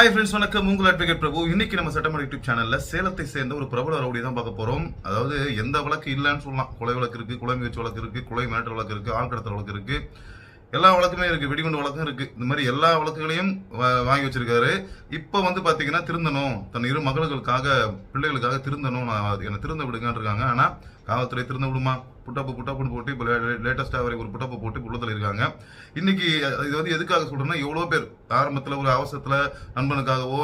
Hi friends வணக்கம். உங்கள் advocate பிரபு. இன்னைக்கு நம்ம சட்டமன்ற யூடியூப் சேனல்ல சேலத்தை சேர்ந்த ஒரு பிரபல ரவுடி தான் பார்க்க போறோம். அதாவது எந்த வழக்கு இல்லைன்னு சொல்லலாம். கொலை வழக்கு இருக்கு கொலை முயற்சி வழக்கு இருக்கு கொலை மிரட்டல் வழக்கு இருக்கு ஆள் கடத்தல் வழக்கு இருக்கு. எல்லா வழக்குமே இருக்கு வெடிகுண்டு வழக்கும் இருக்கு. இந்த மாதிரி எல்லா வழக்குகளையும் வாங்கி வச்சிருக்காரு. இப்போ வந்து பாத்தீங்கன்னா திருந்தணும். தன் இரு மகளுக்காக பிள்ளைகளுக்காக திருந்தணும். நான் என்னை திருந்த விடுங்கன்னு இருக்காங்க. ஆனா காவல்துறை திருந்த விடுமா? புட்டப்பு புட்டப்புன்னு போட்டு இப்போ லேட்டஸ்ட்டாக வரை ஒரு புட்டப்பு போட்டு உள்ளத்தில் இருக்காங்க. இன்னைக்கு இது வந்து எதுக்காக சொல்கிறேன்னா எவ்வளோ பேர் ஆரம்பத்தில் ஒரு அவசரத்தில் நண்பனுக்காகவோ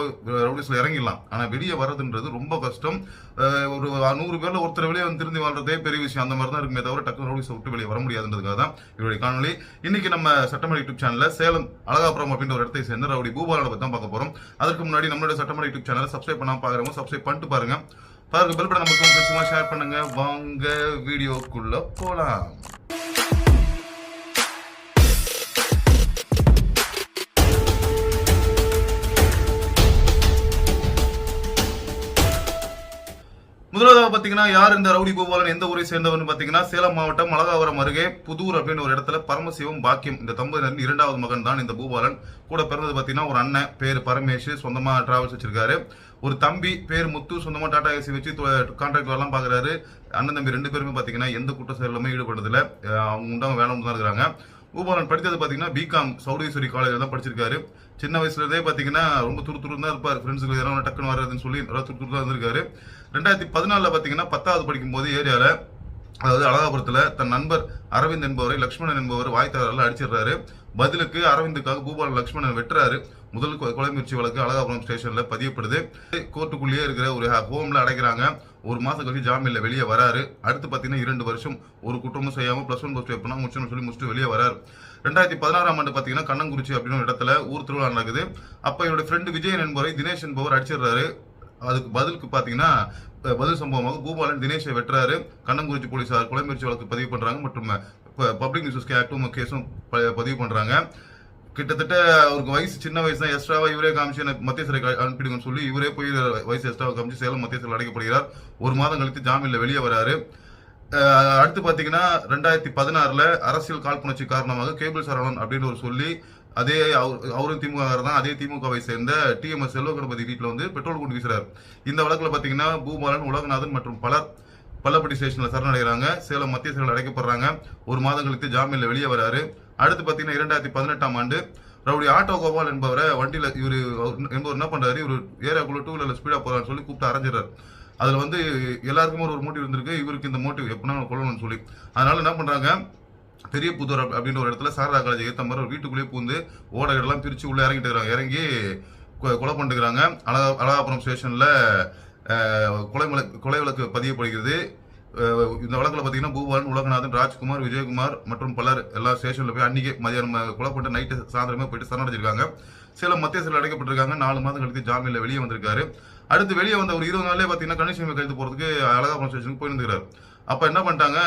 ரவுடிஸில் இறங்கிடலாம். ஆனால் வெளியே வர்றதுன்றது ரொம்ப கஷ்டம். ஒரு நூறு பேரில் ஒருத்தர் வெளியே வந்து திரும்பி வாழ்றதே பெரிய விஷயம். அந்த மாதிரி தான் இருக்குமே தவிர டக்கு ரவுடிஸை விட்டு வெளியே வர முடியாதுன்றதுக்காக தான் இவருடைய காணொலி இன்னைக்கு நம்ம சட்டமன்ற யூடியூப் சேனலில் சேலம் அழகாபுரம் அப்படின்ற ஒரு இடத்தை சேர்ந்து ரவுடி பூபாலனை பற்றி தான் பார்க்க போகிறோம் அதுக்கு முன்னாடி நம்மளோட சட்டமன்ற யூடியூப் சேனலை சப்ஸ்கிரைப் பண்ணாமல் பார்க்குறவங்க சப்ஸ்கிரைப் பண்ணிட்டு பாருங்க. பாருங்க பெல் பட்டன் நம்ம ஷேர் பண்ணுங்க. வாங்க வீடியோக்குள்ள போலாம். முதலாவதாக பார்த்தீங்கன்னா யார் இந்த ரவுடி கோபாலன்? எந்த ஊரை சேர்ந்தவர்னு பார்த்தீங்கன்னா சேலம் மாவட்டம் அழகாவரம் அருகே புதூர் அப்படின்னு ஒரு இடத்துல பரமசிவம் பாக்கியம். இந்த தம்பதியினரின் இரண்டாவது மகன் தான் இந்த பூபாலன் கூட பிறந்தது பார்த்தீங்கன்னா ஒரு அண்ணன் பேர் பரமேஷ் சொந்தமாக டிராவல்ஸ் வச்சிருக்காரு. ஒரு தம்பி பேர் முத்து சொந்தமாக டாடா ஏசி வச்சு கான்ட்ராக்டர்லாம் பார்க்குறாரு அண்ணன் தம்பி ரெண்டு பேருமே பார்த்தீங்கன்னா எந்த குற்ற செயலுமே ஈடுபடுறதில்ல அவங்க உண்டாங்க வேலை தான் இருக்கிறாங்க. பூபாலன் படித்தது பார்த்தீங்கன்னா பிகாம் சௌடேஸ்வரி காலேஜில் தான் படிச்சிருக்காரு. சின்ன வயசுலேருந்தே பார்த்தீங்கன்னா ரொம்ப துரு துரு தான் இருப்பார் ஃப்ரெண்ட்ஸுக்கு எதனா டக்குன்னு வர்றதுன்னு சொல்லி நல்லா துரு துரு தான் இருந்திருக்காரு. ரெண்டாயிரத்தி பதினாலில் பார்த்தீங்கன்னா பத்தாவது படிக்கும்போது ஏரியாவில் அதாவது அழகாபுரத்தில் தன் நண்பர் அரவிந்த் என்பவரை லக்ஷ்மணன் என்பவர் வாய்த்தாரில் அடிச்சிடுறாரு. பதிலுக்கு அரவிந்துக்காக பூபாலன் லக்ஷ்மணன் வெட்டுறாரு. முதல் கொலை முயற்சி வழக்கு அழகாபுரம் ஸ்டேஷனில் பதியப்படுது. கோர்ட்டுக்குள்ளேயே இருக்கிற ஒரு ஹோமில் அடைக்கிறாங்க. ஒரு மாதம் கழிச்சு ஜாமீனில் வெளியே வராரு. அடுத்து பார்த்தீங்கன்னா இரண்டு வருஷம் ஒரு குற்றமும் செய்யாமல் ப்ளஸ் ஒன் ப்ளஸ் டூ எப்படினா முடிச்சுன்னு சொல்லி முடிச்சுட்டு வெளியே வராரு. ரெண்டாயிரத்தி பதினாறாம் ஆண்டு பார்த்தீங்கன்னா கண்ணங்குறிச்சி அப்படின்னு ஒரு இடத்துல ஊர் திருவிழா நடக்குது. அப்போ இவருடைய ஃப்ரெண்டு விஜயன் என்பவரை தினேஷ் என்பவர் அடிச்சிடுறாரு. அதுக்கு பதிலுக்கு பார்த்தீங்கன்னா பதில் சம்பவமாக பூபாலன் தினேஷை வெட்டுறாரு. கண்ணங்குறிச்சி போலீசார் கொலை முயற்சி வழக்கு பதிவு பண்ணுறாங்க மற்றும் பப்ளிக் நியூஸ் ஆக்டும் கேஸும் ப- பதிவு பண்ணுறாங்க கிட்டத்தட்ட அவருக்கு வயசு சின்ன வயசு தான் எக்ஸ்ட்ராவா இவரே காமிச்சு எனக்கு மத்திய சிறை அனுப்பிடுங்கன்னு சொல்லி இவரே போய் வயசு எக்ஸ்ட்ராவா காமிச்சு சேலம் மத்திய சிறையில் அடைக்கப்படுகிறார். ஒரு மாதம் கழித்து ஜாமீனில் வெளியே வராரு. அடுத்து பார்த்தீங்கன்னா ரெண்டாயிரத்தி பதினாறில் அரசியல் காழ்ப்புணர்ச்சி காரணமாக கேபிள் சரவணன் அப்படின்னு ஒரு சொல்லி அதே அவர் அவரும் திமுக தான். அதே திமுகவை சேர்ந்த டிஎம்எஸ் செல்வ கணபதி வீட்டில் வந்து பெட்ரோல் கொண்டு வீசுறாரு. இந்த வழக்கில் பார்த்தீங்கன்னா பூபாலன் உலகநாதன் மற்றும் பலர் பல்லப்பட்டி ஸ்டேஷனில் சரணடைகிறாங்க. சேலம் மத்திய சிறையில் அடைக்கப்படுறாங்க. ஒரு மாதம் கழித்து ஜாமீனில் வெளியே வராரு. அடுத்து பார்த்தீங்கன்னா இரண்டாயிரத்தி பதினெட்டாம் ஆண்டு ரவுடி ஆட்டோ கோபால் என்பவரை வண்டியில் இவர் என்பவர் என்ன பண்ணுறாரு இவர் ஏரியாக்குள்ள டூ வீலரில் ஸ்பீடாக போகிறான்னு சொல்லி கூப்பிட்டு அரைஞ்சிடறாரு. அதில் வந்து எல்லாருக்குமே ஒரு மோட்டிவ் இருந்திருக்கு. இவருக்கு இந்த மோட்டிவ் எப்படின்னா கொள்ளணும்னு சொல்லி. அதனால என்ன பண்ணுறாங்க பெரிய புதூர் அப்படின்ற ஒரு இடத்துல சாரதா காலேஜ் ஏற்ற மாதிரி ஒரு வீட்டுக்குள்ளேயே பூந்து ஓடைகள்லாம் பிரித்து உள்ளே இறங்கிட்டு இருக்காங்க இறங்கி கொ- கொலை பண்ணிட்டுக்கிறாங்க அழகா அழகாபுரம் ஸ்டேஷனில் கொலை மல- கொலை விளக்கு பதியப்படுகிறது. இந்த வழக்கில் பார்த்தீங்கன்னா பூபாலன் உலகநாதன் ராஜ்குமார் விஜயகுமார் மற்றும் பலர் எல்லா ஸ்டேஷனில் போய் அன்னைக்கு மதியானம் அஹ், கொலை பண்ணிட்டு நைட்டு சாயந்தரமே போயிட்டு சரணடைஞ்சிருக்காங்க. சேலம் மத்திய சிலர் அடைக்கப்பட்டிருக்காங்க. நாலு மாதம் கழித்து ஜாமீனில் வெளியே வந்திருக்காரு. அடுத்து வெளியே வந்த ஒரு இருபது நாள்லேயே பார்த்தீங்கன்னா கணேசன் கைது போகிறதுக்கு அழகாபுரம் ஸ்டேஷனுக்கு போயிருந்துக்கிறாரு. அப்போ என்ன பண்ணிட்டாங்க?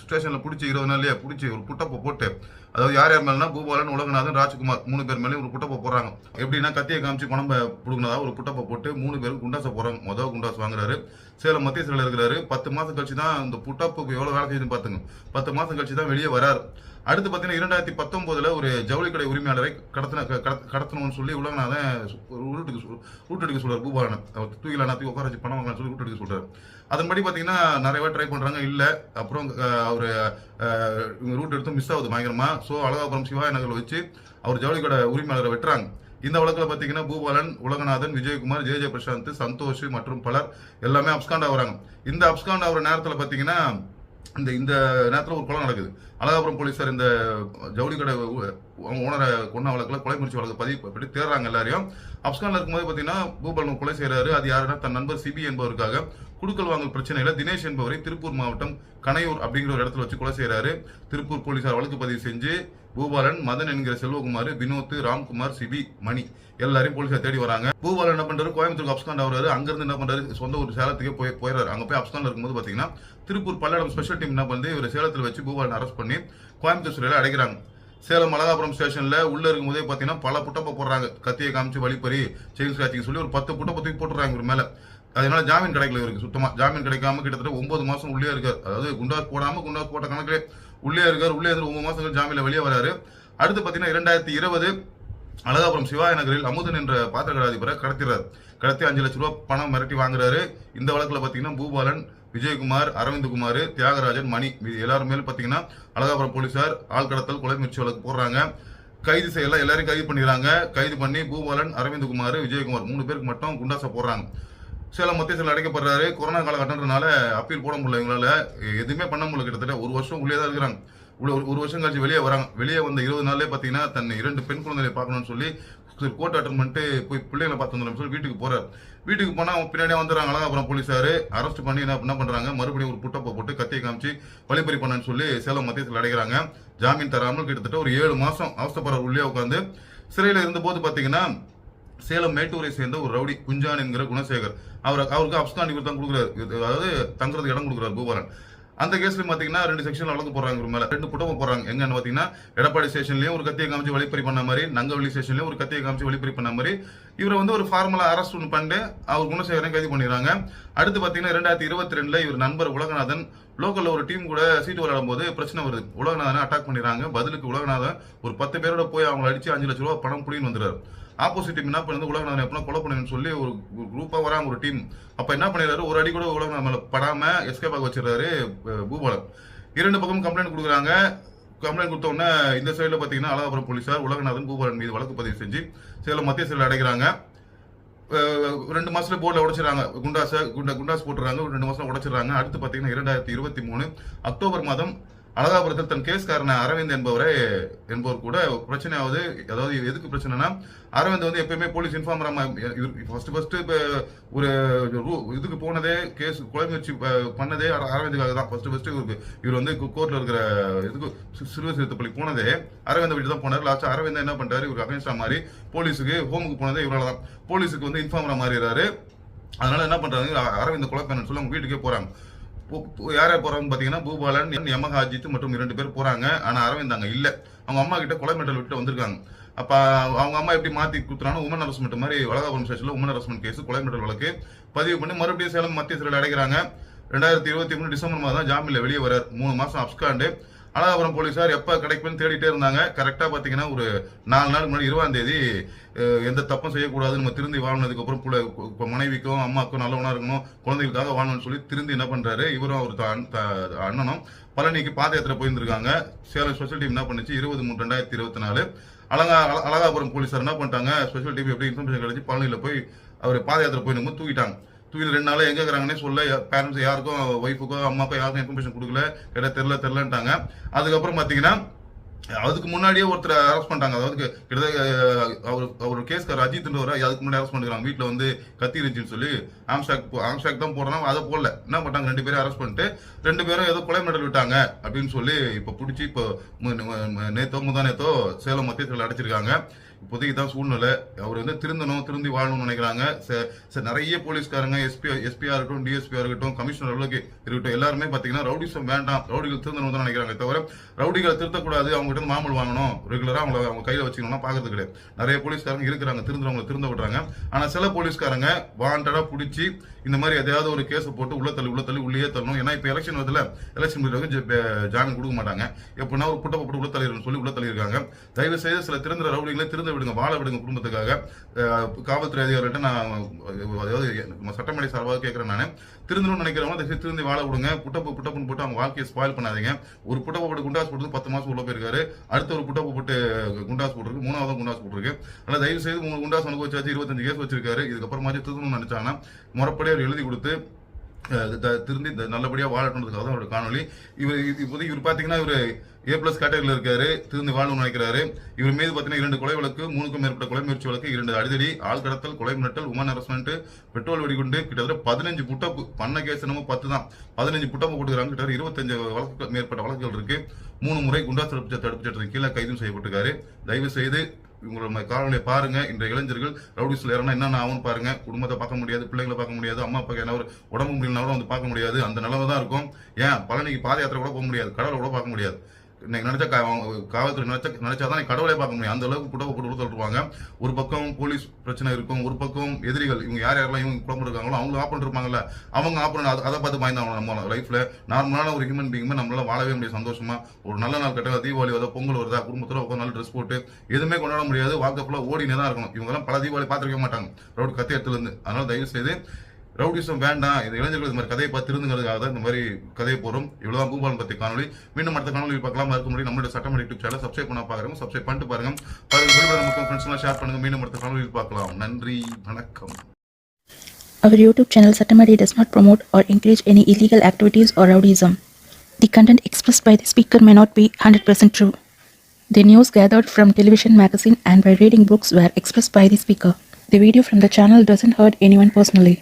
ஸ்டேஷனில் பிடிச்சி இருபது நாள்லேயே பிடிச்சி ஒரு புட்டப்பை போட்டு அதாவது யார் யார் மேலனா பூபாலன் உலகநாதன் ராஜ்குமார் மூணு பேர் மேலேயும் ஒரு புட்டப்பை போடுறாங்க. எப்படின்னா கத்தியை காமிச்சு குழம்ப புடுங்கினதா ஒரு புட்டப்பை போட்டு மூணு பேரும் குண்டாசை போகிறாங்க மொதல் குண்டாஸ் வாங்குறாரு. சேலம் மத்திய சிறையில் இருக்கிறாரு. பத்து மாதம் கழிச்சு தான் இந்த புட்டப்புக்கு எவ்வளோ வேலை செய்யுதுன்னு பார்த்துங்க பத்து மாதம் கழிச்சு தான் வெளியே வராரு. அடுத்து பார்த்தீங்கன்னா இரண்டாயிரத்தி பத்தொன்பதுல ஒரு ஜவுளி கடை உரிமையாளரை கடத்தின கடத்தணும்னு சொல்லி உலகநாதன் ரூட்டுக்கு சொல்- ரூட் எடுக்க சொல்றாரு. பூபாலனை. அவர் தூக்கில உட்கார வச்சு பணம் வாங்கலாம்னு சொல்லி ரூட் எடுக்க சொல்றாரு. அதன்படி பார்த்தீங்கன்னா நிறைய பேர் ட்ரை பண்றாங்க. இல்லை அப்புறம் அவர் ரூட் எடுத்து மிஸ் ஆகுது பயங்கரமா. ஸோ அழகாபுரம் சிவாய நகரில் வச்சு அவர் ஜவுளி கடை உரிமையாளரை வெட்டுறாங்க. இந்த வழக்கில் பார்த்தீங்கன்னா பூபாலன் உலகநாதன் விஜயகுமார் ஜெய ஜெய பிரசாந்த் சந்தோஷ் மற்றும் பலர் எல்லாமே அப்ஸ்காண்ட் ஆகுறாங்க. இந்த அப்ஸ்காண்ட் ஆகிற நேரத்தில் பார்த்தீங்கன்னா இந்த இந்த நேரத்தில் ஒரு கொலை நடக்குது. அழகாபுரம் போலீசார் இந்த ஜவுளி கடை ஓனரை கொன்ன வழக்கில் கொலை முயற்சி வழக்கு பதிவு பண்ணி தேடுறாங்க எல்லாரையும். அப்ஸ்கான்ல இருக்கும்போது பார்த்தீங்கன்னா பூபாலன் கொலை செய்கிறாரு அது யாருன்னா தன் நண்பர் சிபி என்பவருக்காக குடுக்கல் வாங்கல் பிரச்சனையில் தினேஷ் என்பவரை திருப்பூர் மாவட்டம் கனையூர் அப்படிங்கிற ஒரு இடத்துல வச்சு கொலை செய்யறாரு திருப்பூர் போலீசார் வழக்கு பதிவு செஞ்சு பூபாலன் மதன் என்கிற செல்வகுமார் வினோத் ராம்குமார் சிபி மணி எல்லாரையும் போலீசார் தேடி வராங்க. பூபாலன் என்ன பண்றாரு? கோயம்புத்தூர் அப்ஸ்காண்ட் ஆகுறாரு அங்கிருந்து என்ன பண்றாரு? சொந்த ஒரு சேலத்துக்கே போய் போயிடுறாரு அங்க போய் அப்ஸ்காண்ட் இருக்கும்போது பாத்தீங்கன்னா திருப்பூர் பல்லடம் ஸ்பெஷல் டீம் என்ன பண்ணுது? இவர் சேலத்தில் வச்சு பூபாலன் அரெஸ்ட் பண்ணி கோயம்புத்தூர் சிறையில் அடைக்கிறாங்க. சேலம் அழகாபுரம் ஸ்டேஷன்ல உள்ள இருக்கும்போதே பாத்தீங்கன்னா பல புட்டப்ப போடுறாங்க. கத்தியை காமிச்சு வழிப்பறி செயின் ஸ்கிராச்சிங் சொல்லி ஒரு பத்து புட்டப்ப தூக்கி போட்டுறாங்க இவர் மேல. அதனால ஜாமீன் கிடைக்கல இவருக்கு சுத்தமா. ஜாமீன் கிடைக்காம கிட்டத்தட்ட ஒன்பது மாசம் உள்ளே இருக்காரு. அதாவது குண்டாஸ் போடாம குண்டாஸ் போட்ட கணக்கிலே உள்ளே இருக்காரு. உள்ளே இருந்து ஒன்பது மாசம் ஜாமீனில் ஜாமீன்ல வெளியே வராரு. அடுத்து பாத்தீங்கன்னா இரண்டாயிரத்தி இருபது அழகாபுரம் சிவாய நகரில் அமுதன் என்ற பாத்திர கடாதிபரை கடத்திடுறாரு. கடத்தி அஞ்சு லட்ச ரூபாய் பணம் மிரட்டி வாங்குறாரு. இந்த வழக்குல பாத்தீங்கன்னா பூபாலன் விஜயகுமார் அரவிந்த்குமார் தியாகராஜன் மணி. இது எல்லாரும் அழகாபுரம் போலீசார் ஆள் கடத்தல் கொலை முயற்சி வழக்கு போடுறாங்க. கைது செய்யலாம் எல்லாரையும் கைது பண்ணிடுறாங்க. கைது பண்ணி பூபாலன் அரவிந்த்குமார் விஜயகுமார் மூணு பேருக்கு மட்டும் குண்டாசை போடுறாங்க. சேலம் மத்திய சில அடைக்கப்படுறாரு. கொரோனா காலகட்டம்ன்றனால அப்பீல் போட முடியல இவங்களால. எதுவுமே பண்ண முடியல கிட்டத்தட்ட. ஒரு வருஷம் உள்ளே தான் இருக்கிறாங்க. உள்ள ஒரு ஒரு வருஷம் கழிச்சு வெளியே வராங்க. வெளியே வந்த இருபது நாள்லேயே பார்த்தீங்கன்னா தன்னை இரண்டு பெண் குழந்தைகளை பார்க்கணும்னு சொல்லி கோர்ட் அட்டன் பண்ணிட்டு போய் பிள்ளைகளை பார்த்து வந்துடும் சொல்லி வீட்டுக்கு போறாரு. வீட்டுக்கு போனால் அவன் பின்னாடியே வந்துடுறாங்க அப்புறம் போலீஸார் அரெஸ்ட் பண்ணி என்ன என்ன பண்ணுறாங்க மறுபடியும் ஒரு புட்டப்பை போட்டு கத்தியை காமிச்சு வழிபறி பண்ணன்னு சொல்லி சேலம் மத்தியத்தில் அடைகிறாங்க. ஜாமீன் தராமல் கிட்டத்தட்ட ஒரு ஏழு மாதம் அவசரப்படுற உள்ளே உட்காந்து சிறையில் இருந்தபோது பார்த்தீங்கன்னா சேலம் மேட்டூரை சேர்ந்த ஒரு ரவுடி குஞ்சான் என்கிற குணசேகர். அவர் அவருக்கு அப்ஸ்காண்டி தான் கொடுக்குறாரு. இது- அதாவது தங்குறதுக்கு இடம் கொடுக்குறாரு பூபாலன் அந்த கேஸ்ல பாத்தீங்கன்னா ரெண்டு செக்ஷன்ல வழக்கு போடுறாங்க மேல. ரெண்டு குடும்பம் போடுறாங்க எங்கன்னு பாத்தீங்கன்னா எடப்பாடி ஸ்டேஷன்லயும் ஒரு கத்தியை காமிச்சு வழிப்பறி பண்ண மாதிரி நங்கவள்ளி ஸ்டேஷன்லயும் ஒரு கத்தியை காமிச்சு வழிப்பறி பண்ண மாதிரி இவரை வந்து ஒரு ஃபார்மலா அரெஸ்ட் ஒன்று பண்ணிட்டு அவர் குணசேகரன் கைது பண்ணிடுறாங்க. அடுத்து பார்த்தீங்கன்னா ரெண்டாயிரத்தி இருபத்தி ரெண்டுல இவர் நண்பர் உலகநாதன். லோக்கல்ல ஒரு டீம் கூட சீட்டு விளையாடும் போது பிரச்சனை வருது. உலகநாதனை அட்டாக் பண்ணிடுறாங்க. பதிலுக்கு உலகநாதன் ஒரு பத்து பேரோட போய் அவங்களை அடிச்சு அஞ்சு லட்ச ரூபா பணம் புடின்னு வந்துறாரு ஆப்போசிட் டீம் என்ன பண்ணுது? உலகநாதன் எப்படின்னா கொலை பண்ணுன்னு சொல்லி ஒரு குரூப்பாக வராங்க ஒரு டீம் அப்போ என்ன பண்ணிடுறாரு? ஒரு அடி கூட உலகநாதன் மேலே படாமல் எஸ்கேப் ஆக வச்சிடறாரு பூபாலன். இரண்டு பக்கமும் கம்ப்ளைண்ட் கொடுக்குறாங்க. கம்ப்ளைண்ட் கொடுத்த உடனே இந்த சைடில் பார்த்தீங்கன்னா அழகாபுரம் போலீஸார் உலகநாதன் பூபாலன் மீது வழக்கு பதிவு செஞ்சு சேலம் மத்திய சிறையில் அடைக்கிறாங்க ரெண்டு மாசத்துல போர்டில் உடைச்சிடறாங்க. குண்டாசை குண்டா குண்டாஸ் போட்டுறாங்க ரெண்டு மாசம் உடைச்சிடறாங்க. அடுத்து பாத்தீங்கன்னா இரண்டாயிரத்தி இருபத்தி மூணு அக்டோபர் மாதம் அழகாபுரத்தில் தன் கேஸ்காரன அரவிந்த் என்பவரை என்பவர் கூட பிரச்சனையாவது அதாவது எதுக்கு பிரச்சனைனா அரவிந்த் வந்து எப்பயுமே போலீஸ் இன்ஃபார்மரா ஃபர்ஸ்ட் ஃபர்ஸ்ட் ஒரு இதுக்கு போனதே கேஸ் கொலை முயற்சி பண்ணதே அரவிந்துக்காக தான். ஃபர்ஸ்ட் ஃபர்ஸ்ட் இவருக்கு இவர் வந்து கோர்ட்ல இருக்கிற இதுக்கு சிறுவர் சிறுத்தைப்பள்ளி போனதே அரவிந்த் வீட்டு தான் போனார். லாஸ்ட் அரவிந்த் என்ன பண்ணுறாரு இவருக்கு அகைன்ஸ்டா மாதிரி போலீஸுக்கு ஹோமுக்கு போனதே இவரால் தான். போலீஸுக்கு வந்து இன்ஃபார்மரா மாறிடுறாரு. அதனால என்ன பண்றாங்க? அரவிந்த் கொலை பண்ணு சொல்லி அவங்க வீட்டுக்கே போறாங்க. யார் யார் போறாங்க பாத்தீங்கன்னா பூபாலன் யமக அஜித் மற்றும் இரண்டு பேர் போறாங்க. ஆனா அரவிந்த் அங்க இல்ல. அவங்க அம்மா கிட்ட கொலை மெட்டல் விட்டு வந்திருக்காங்க. அப்ப அவங்க அம்மா எப்படி மாத்தி குத்துறாங்க உமன் அரஸ்மெண்ட் மாதிரி வளகாபுரம் ஸ்டேஷன்ல உமன் அரஸ்மெண்ட் கேஸ் கொலை மெட்டல் வழக்கு பதிவு பண்ணி மறுபடியும் சேலம் மத்திய சிறையில் அடைக்கிறாங்க ரெண்டாயிரத்தி இருபத்தி மூணு டிசம்பர் மாதம் ஜாமீன்ல வெளியே வரார் மூணு மாசம் அப்ஸ்காண்டு அழகாபுரம் போலீஸார் எப்போ கிடைக்கும்னு தேடிட்டே இருந்தாங்க. கரெக்டாக பார்த்தீங்கன்னா ஒரு நாலு நாள் முன்னாடி இருபதாம் தேதி எந்த தப்பும் செய்யக்கூடாது நம்ம திருந்தி வாழ்னதுக்கு அப்புறம் புள்ள- இப்போ மனைவிக்கும் அம்மாக்கும் நல்லவனாக இருக்கணும். குழந்தைகளுக்காக வாழணும்னு சொல்லி திருந்தி என்ன பண்ணுறாரு இவரும் அவர் அண்ணனும் பழனிக்கு பாத யாத்திரை போயிருந்திருக்காங்க. சேலம் ஸ்பெஷல் டீம் என்ன பண்ணுச்சு? இருபது மூணு ரெண்டாயிரத்தி இருபத்தி நாலு. அழகா அழகாபுரம் போலீஸார் என்ன பண்ணிட்டாங்க? ஸ்பெஷல் டீம் எப்படி இன்ஃபர்மேஷன் கிடைச்சி பழனியில் போய் அவர் பாத யாத்திரை போய் தூக்கிட்டாங்க. தூக்கில ரெண்டு நாளாக எங்கே இருக்கிறாங்கன்னே சொல்ல பேரண்ட்ஸ் யாருக்கும் ஒய்ஃபுக்கோ அம்மாக்கோ யாருக்கும் இன்ஃபர்மேஷன் கொடுக்கல. கேட்டா தெரியல தெரிலன்ட்டாங்க அதுக்கப்புறம் பார்த்தீங்கன்னா அதுக்கு முன்னாடியே ஒருத்தர் அரெஸ்ட் பண்ணிட்டாங்க. அதாவது கிட்டத்தட்ட அவர் அவர் கேஸ்கார் அஜித்ன்றவர் அதுக்கு முன்னாடி அரெஸ்ட் பண்ணிக்கிறாங்க வீட்டில் வந்து கத்தி இருந்துச்சுன்னு சொல்லி ஆம்ஸ்டாக் ஆம்ஸ்டாக் தான் போடுறாங்க. அதை போடல. என்ன பண்ணாங்க ரெண்டு பேரும் அரெஸ்ட் பண்ணிட்டு ரெண்டு பேரும் ஏதோ கொலை மெடல் விட்டாங்க அப்படின்னு சொல்லி இப்போ பிடிச்சி இப்போ மு- நேத்தோ முந்தா நேத்தோ சேலம் மத்திய அடைச்சிருக்காங்க. இப்போதைக்கு தான் சூழ்நிலை. அவர் வந்து திருந்தணும் திருந்தி வாழணும்னு நினைக்கிறாங்க. நிறைய போலீஸ்காரங்க எஸ்பி எஸ்பியா இருக்கட்டும் டிஎஸ்பியா இருக்கட்டும் கமிஷனர் அளவுக்கு இருக்கட்டும் எல்லாருமே பாத்தீங்கன்னா ரவுடிசம் வேண்டாம் ரவுடிகள் திருந்தணும் தான் நினைக்கிறாங்க தவிர ரவுடிகளை திருத்தக்கூடாது அவங்க கிட்ட மாமூல் வாங்கணும். ரெகுலரா அவங்கள அவங்க கையில வச்சுக்கணும்னா பாக்குறது கிடையாது. நிறைய போலீஸ்காரங்க இருக்கிறாங்க திருந்துறவங்களை திருந்த விடுறாங்க. ஆனா சில போலீஸ்காரங்க வாண்டடா பிடிச்சி இந்த மாதிரி எதையாவது ஒரு கேஸ் போட்டு உள்ள தள்ளி உள்ள தள்ளி உள்ளே தள்ளணும். ஏன்னா இப்ப எலெக்ஷன் வருதுல எலெக்ஷன் முடிவு ஜாமீன் கொடுக்க மாட்டாங்க. எப்படின்னா ஒரு புட்டப்ப போட்டு உள்ள தள்ளிடுன்னு சொல்லி உள்ள தள்ளியிருக்காங்க. தயவு செய்து சில திறந்த ரவுடிகளை திருந்த விடுங்க வாழ விடுங்க குடும்பத்துக்காக. காவல்துறை அதிகாரிகிட்ட நான் அதாவது நம்ம சார்பாக கேட்கிறேன் நான். திருந்தணும்னு நினைக்கிறவங்க தயவு திருந்தி வாழ விடுங்க. புட்டப்பு புட்டப்புன்னு போட்டு அவங்க வாழ்க்கையை ஸ்பாயில் பண்ணாதீங்க. ஒரு புட்டப்பு போட்டு குண்டாஸ் போட்டு பத்து மாசம் உள்ள போயிருக்காரு. அடுத்த ஒரு புட்டப்பு போட்டு குண்டாஸ் போட்டுருக்கு. மூணாவது குண்டாஸ் போட்டுருக்கு. அதனால தயவு செய்து மூணு குண்டாஸ் அனுபவிச்சாச்சு இருபத்தஞ்சு கேஸ் வச்சிருக்காரு. இதுக்கப்புறமா திருந்தணும்னு நினைச்சாங்கன்னா முறைப்படி அவர் எழுதி கொடுத்து திருந்தி நல்லபடியாக வாழணுன்றதுக்காக தான் அவரோட காணொலி இவர் இது- இப்போதைக்கு இவர் பார்த்தீங்கன்னா இவர் ஏ பிளஸ் கேட்டகரியில் இருக்காரு. திருந்தி வாழணும்னு நினைக்கிறாரு. இவர் மீது பார்த்தீங்கன்னா இரண்டு கொலை வழக்கு மூணுக்கும் மேற்பட்ட கொலை முயற்சி வழக்கு இரண்டு அடிதடி ஆள் கடத்தல் கொலை மிரட்டல் உமன் அரசமெண்ட் பெட்ரோல் வெடிகுண்டு கிட்டத்தட்ட பதினஞ்சு புட்டப்பு பண்ண கேஸ் என்னமோ பத்து தான். பதினஞ்சு புட்டப்பு போட்டுக்கிறாங்க கிட்டத்தட்ட இருபத்தஞ்சு வழக்கு மேற்பட்ட வழக்குகள் இருக்கு. மூணு முறை குண்டா தடுப்பு தடுப்பு சட்டத்தின் கீழே கைதும் செய்யப்பட்டிருக்காரு. தயவு செய்து இவங்களோட காலநிலை பாருங்க. இன்றைய இளைஞர்கள் ரவுடிஸ்ல ஏறனா என்னென்ன ஆகும் பாருங்க. குடும்பத்தை பார்க்க முடியாது பிள்ளைங்களை பார்க்க முடியாது அம்மா அப்பா என்ன ஒரு உடம்பு முடியலனா கூட வந்து பார்க்க முடியாது. அந்த நிலவை தான் இருக்கும். ஏன்? பழனிக்கு பாத யாத்திரை கூட போக முடியாது. கடலை கூட பார்க்க முடியாது. இன்னைக்கு நினைச்சா அவங்க காவல்துறை நினைச்சா நினைச்சாதான் கடவுளே பார்க்க முடியும். அந்த அளவுக்கு குடவை போட்டு கொடுத்துருவாங்க ஒரு பக்கம் போலீஸ் பிரச்சனை இருக்கும். ஒரு பக்கம் எதிரிகள் இவங்க யார் யாரெல்லாம் இவங்க குழம்பு இருக்காங்களோ அவங்க ஆப்பன் இருப்பாங்கல்ல அவங்க ஆப்பன் அதை பார்த்து பயந்தாங்க நம்ம லைஃப்ல நார்மலான ஒரு ஹியூமன் பீங்குமே நம்மளால வாழவே முடியும் சந்தோஷமா. ஒரு நல்ல நாள் கட்ட தீபாவளி வருதா பொங்கல் வருதா குடும்பத்தில் உட்காந்து நல்ல ட்ரெஸ் போட்டு எதுவுமே கொண்டாட முடியாது. வாழ்க்கை ஓடினே தான் இருக்கணும். இவங்க எல்லாம் பல தீபாவளி பார்த்துருக்க மாட்டாங்க. ரோடு கத்தி இடத்துல இருந்து அதனால தயவு செய்து ரவுடிசம் வேண்டாம் இது இளைஞர்கள் இந்த மாதிரி கதையை பார்த்து திருந்துங்கிறதுக்காக தான் இந்த மாதிரி கதையை போறோம் இவ்வளவுதான் பூபாலன் பத்தி காணொலி மீண்டும் அடுத்த காணொலி பார்க்கலாம் இருக்க முடியும் நம்மளுடைய சட்டமன்ற யூடியூப் சேனல் சப்ஸ்கிரைப் பண்ண பாக்குறோம் சப்ஸ்கிரைப் பண்ணிட்டு பாருங்க பாருங்க பெரிய மக்கள் ஃப்ரெண்ட்ஸ் ஷேர் பண்ணுங்க மீண்டும் அடுத்த காணொலியில் பார்க்கலாம் நன்றி வணக்கம் Our YouTube channel Satamari does not promote or encourage any illegal activities or rowdyism. The content expressed by the speaker may not be 100% true. The news gathered from television, magazine, and by reading books were expressed by the speaker. The video from the channel doesn't hurt anyone personally.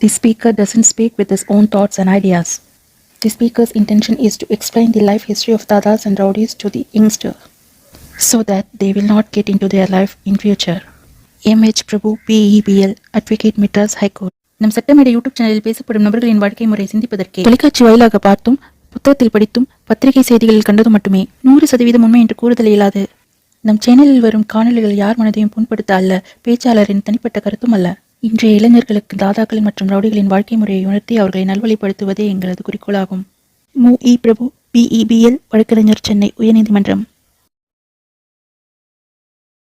The speaker doesn't speak with his own thoughts and ideas. The speaker's intention is to explain the life history of Dadas and Rowdies to the youngster so that they will not get into their life in future. MH Prabhu BEBL advocate Madras high court நம் சட்டமேடை YouTube சேனலில் பேசப்படும் நபர்களின் வாழ்க்கை முறை சிந்திப்பதற்கே தொலைக்காட்சி வாயிலாக பார்த்தும் புத்தகத்தில் படித்தும் பத்திரிகை செய்திகளில் கண்டதும் மட்டுமே நூறு சதவீதம் உண்மை என்று கூறுதல் இயலாது நம் சேனலில் வரும் காணொளிகள் யார் மனதையும் புண்படுத்த அல்ல பேச்சாளரின் தனிப்பட்ட கருத்தும் அல்ல. இன்றைய இளைஞர்களுக்கு தாதாக்கள் மற்றும் ரவுடிகளின் வாழ்க்கை முறையை உணர்த்தி அவர்களை நல்வழிப்படுத்துவதே எங்களது குறிக்கோளாகும். மு. இ. பிரபு பிஇபிஎல் வழக்கறிஞர் சென்னை உயர்நீதிமன்றம்.